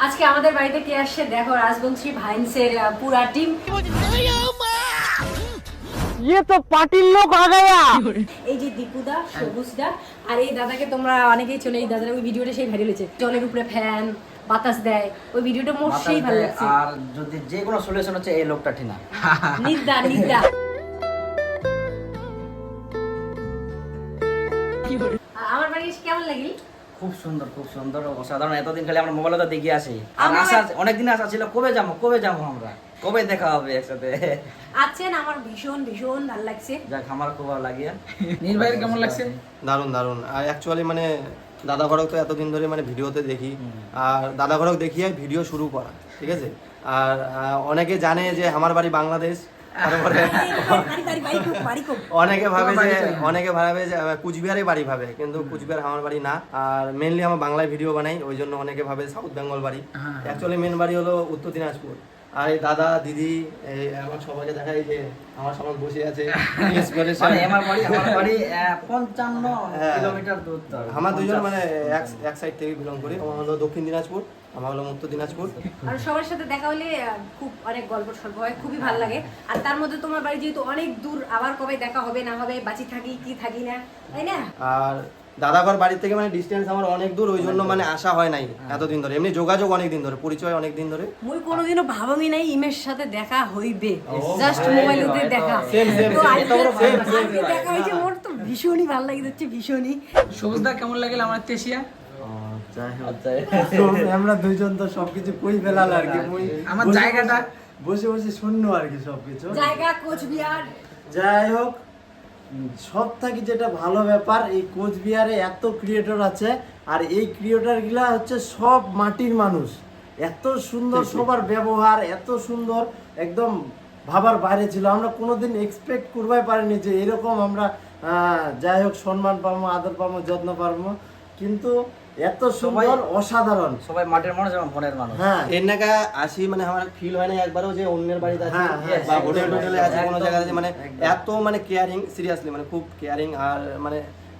আজকে আমাদের বাড়িতে কে আসছে? দেখো রাজবংশী ভাইন্সের পুরা টিম। ইয়ে যে আর এই দাদাকে তোমরা অনেকেই চলে এই দাদার ওই ভিডিওটা সেই উপরে ফ্যান বাতাস দেয় ওই ভিডিওটা সেই কোনো সলিউশন হচ্ছে এই লোকটা ঠিক না নিদ্দা খুব সুন্দর খুব সুন্দর অসাধারণ এতদিন খালি আমরা মোবাইলে তো দেখে আসি। আর আশা অনেকদিন আশা ছিল কবে যাব কবে যাব আমরা? কবে দেখা হবে একসাথে? আছেন আমার ভীষণ ভীষণ ভালো লাগছে। যাক আমার খুব ভালো লাগিয়া নির্বাহের কেমন লাগছে? দারুণ দারুণ। আর অ্যাকচুয়ালি মানে দাদা ঘরক তো এতদিন ধরে মানে ভিডিওতে দেখি। আর দাদা ঘরক দেখিয়ে ভিডিও শুরু করা ঠিক আছে? আর আহ, অনেকে জানে যে আমার বাড়ি বাংলাদেশ। অনেকে ভাবে যে অনেকে ভাবে যে কুচবিহারে বাড়ি ভাবে কিন্তু কুচবিহার আমার বাড়ি না। আর মেনলি আমার বাংলায় ভিডিও বানাই ওই জন্য অনেকে ভাবে সাউথ বেঙ্গল বাড়ি। অ্যাকচুয়ালি মেন বাড়ি হলো উত্তর দিনাজপুর। আর এই দাদা দিদি এই আমার সবাইকে দেখাই যে আমার সমাজ বসে আছে। মানে আমার বাড়ি আমার বাড়ি আহ, পঞ্চান্ন হ্যাঁ। কিলোমিটার দূর আমার দুজন মানে এক এক সাইড থেকে বিলং করি। আমার হলো দক্ষিণ দিনাজপুর। আমার হলো উত্তর দিনাজপুর। আর সবার সাথে দেখা হলে খুব অনেক গল্প সল্প হয় খুবই ভালো লাগে। আর তার মধ্যে তোমার বাড়ি যেহেতু অনেক দূর আবার কবে দেখা হবে না হবে বাঁচি থাকি কি থাকি না তাই না? আর দাদাঘর বাড়ি থেকে মানে ডিস্টেন্স আমার অনেক দূর ওই জন্য মানে আসা হয় নাই এতদিন ধরে। এমনি যোগাযোগ অনেক দিন ধরে পরিচয় অনেক দিন ধরে। মুই কোনোদিনও ভাবমি নাই ইমের সাথে দেখা হইবে। জাস্ট এই মোবাইলে তো, দেখা। same, আজকে দেখা হয়েছে মোর তো ভীষণই ভালো লাগে যাচ্ছে ভীষণই। সবুজদা কেমন লাগল আমার তেশিয়া আমরা দুইজন তো সবকিছু কই ফেলাল আর কি? আমার জায়গাটা? বসে বসে শূন্য আর কি সবকিছু। জায়গা কোচবিহার। যাই হোক সব থেকে যেটা ভালো ব্যাপার এই কোচবিহারে এত ক্রিয়েটর আছে আর এই ক্রিয়েটরগুলা হচ্ছে সব মাটির মানুষ। এত সুন্দর সবার ব্যবহার এত সুন্দর একদম ভাবার বাইরে ছিল। আমরা কোনোদিন এক্সপেক্ট করবাই পারিনি যে এরকম আমরা যাই হোক সম্মান পাবো আদর পাবো যত্ন পাবো। কিন্তু এত সুন্দর অসাধারণ। সবাই মাটির মানুষ এবং বনের মানুষ। হ্যাঁ। এর নাকা আসি মানে আমার ফিল হয় না একবারও যে অন্যের বাড়িতে আছি হ্যাঁ, হ্যাঁ, বা হোটেল টোটেলে আছে কোনো জায়গায় আছে মানে এত মানে কেয়ারিং সিরিয়াসলি মানে খুব কেয়ারিং আর মানে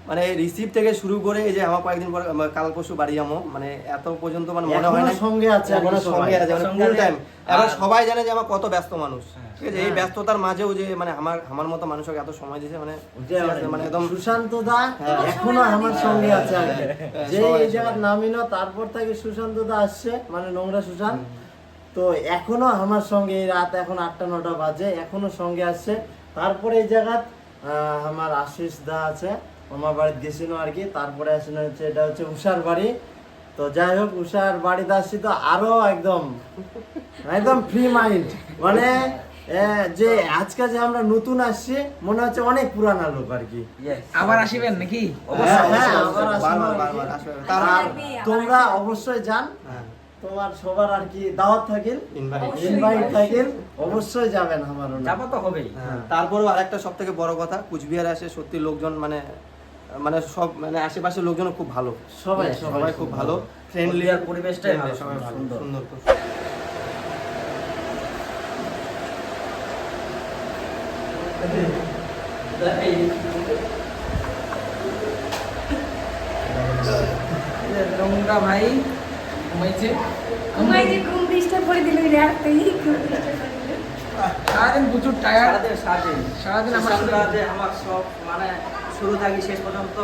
মানে রিসিভ থেকে শুরু করে এই যে আমার কয়েকদিন পর কাল পরশু বাড়ি যাব মানে এত পর্যন্ত মানে মনে হয় না সঙ্গে আছে এখনও সঙ্গে আছে মানে ফুল টাইম আর- সবাই জানে যে আমার কত ব্যস্ত মানুষ। হ্যাঁ। ঠিক আছে? এই ব্যস্ততার মাঝেও যে মানে আমার আমার মতো মানুষকে এত সময় দিয়েছে মানে মানে একদম সুশান্ত দা হ্যাঁ। এখনও আমার সঙ্গে আছে। যে এই জায়গার নামই না তারপর থেকে সুশান্ত দা আসছে মানে নোংরা সুশান্ত। তো এখনও আমার সঙ্গে এই রাত এখন আটটা নটা বাজে এখনও সঙ্গে আসছে। তারপরে এই জায়গাত আহ, আমার আশিস দা আছে। আমার বাড়িতে গেছিল আর কি তারপরে আসেন হচ্ছে এটা হচ্ছে উষার বাড়ি। তো যাই হোক উষার বাড়িতে আসছি তো আরও একদম একদম ফ্রি মাইন্ড মানে যে আজকে যে আমরা নতুন আসছি মনে হচ্ছে অনেক পুরানা লোক আর কি। আবার আসিবেন নাকি? হ্যাঁ, হ্যাঁ, তোমরা অবশ্যই যান। হ্যাঁ, তোমার সবার আর কি দাওয়াত থাকিল। অবশ্যই। ইনভাইট থাকিল। অবশ্যই যাবেন আমার যাব তো হবেই। হ্যাঁ, তারপরেও আরেকটা সব থেকে বড় কথা কুচবিহারে আসে সত্যি লোকজন মানে মানে সব মানে আশেপাশের লোকজন খুব ভালো। সবাই সবাই খুব ভালো। ফ্রেন্ডলি কুচবিহার পরিবেশটাই ভালো, সবাই ভালো সুন্দর। সুন্দর ভাই ঘুমাইছে? তোমায় ঘুম ডিস্টার্ব করে দিল রে ঘুম disturb সারাদিন প্রচুর টায়ার সারাদিন সারাদিন। আমার সব মানে শুরু থাকি শেষ পর্যন্ত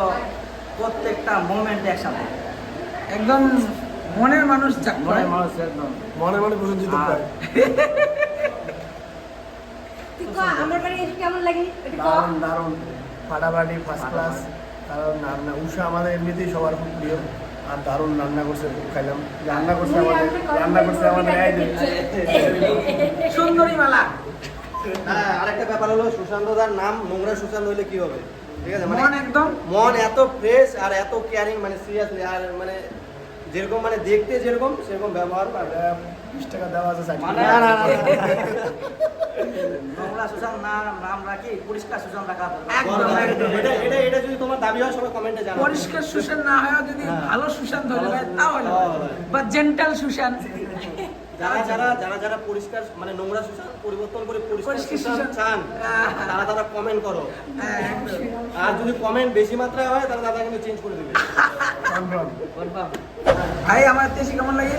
প্রত্যেকটা মোমেন্ট একসাথে। একদম মনের মানুষ মনের মানুষ একদম। মনে মনে প্রসঞ্জিত আর আমার বাড়ি কেমন লাগে? দারুণ দারুণ। ফাটাফাটি ফার্স্ট ক্লাস কারণ রান্না। উষা আমাদের এমনিতেই সবার খুব প্রিয়। আর দারুণ রান্না করছে খাইলাম। রান্না করছে আমাদের রান্না করছে আমাদের। সুন্দরী মালা। হ্যাঁ আরেকটা ব্যাপার হলো সুশান্ত দার নাম নোংরা সুশান্ত হইলে কি হবে? ঠিক আছে মানে মন একদম মন এত ফ্রেশ আর এত কেয়ারিং মানে সিরিয়াসলি আর মানে যেরকম মানে দেখতে যেরকম সেরকম ব্যবহার বিশ টাকা দেওয়া আছে মানে- না, না, না, না। নোংরা সুশান নাম নাম রাখি পরিষ্কার সুশান রাখা একদম, একদম। এটা এটা এটা যদি তোমার দাবি হয় সবাই কমেন্টে পরিষ্কার সুশান না হয় যদি হ্যাঁ। ভালো সুশান ধরে দেয় তাহলে তাহলে বা জেন্টাল সুশান যারা যারা যারা যারা পরিষ্কার মানে নোংরা সুশান পরিবর্তন করে পরিষ্কার সুশান। চান হ্যাঁ। তারা তারা কমেন্ট করো হ্যাঁ, আর যদি কমেন্ট বেশি মাত্রায় হয় তাহলে দাদা কিন্তু চেঞ্জ করে দেবে ভাই আমার তেসি কেমন লাগে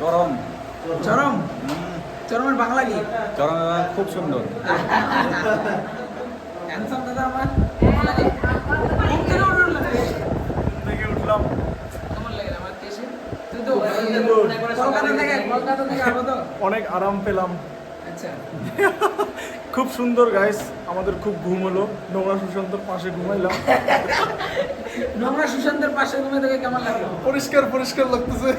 চরম চরম চরমের বাংলা কি চরম খুব সুন্দর হ্যান্ডসাম দাদা আমার কেমন লাগে? ঘুম থেকে উঠুন না। থেকে উঠলাম কেমন লাগে আমার দেশে? তুই তো কলকাতা থেকে কলকাতা থেকে আগত অনেক আরাম পেলাম। আচ্ছা। খুব সুন্দর গাইস আমাদের খুব ঘুম হলো। নোংরা সুশান্তর পাশে ঘুমাইলাম। নোংরা সুশান্তের পাশে ঘুমে থেকে কেমন লাগল? পরিষ্কার পরিষ্কার লাগতেছে।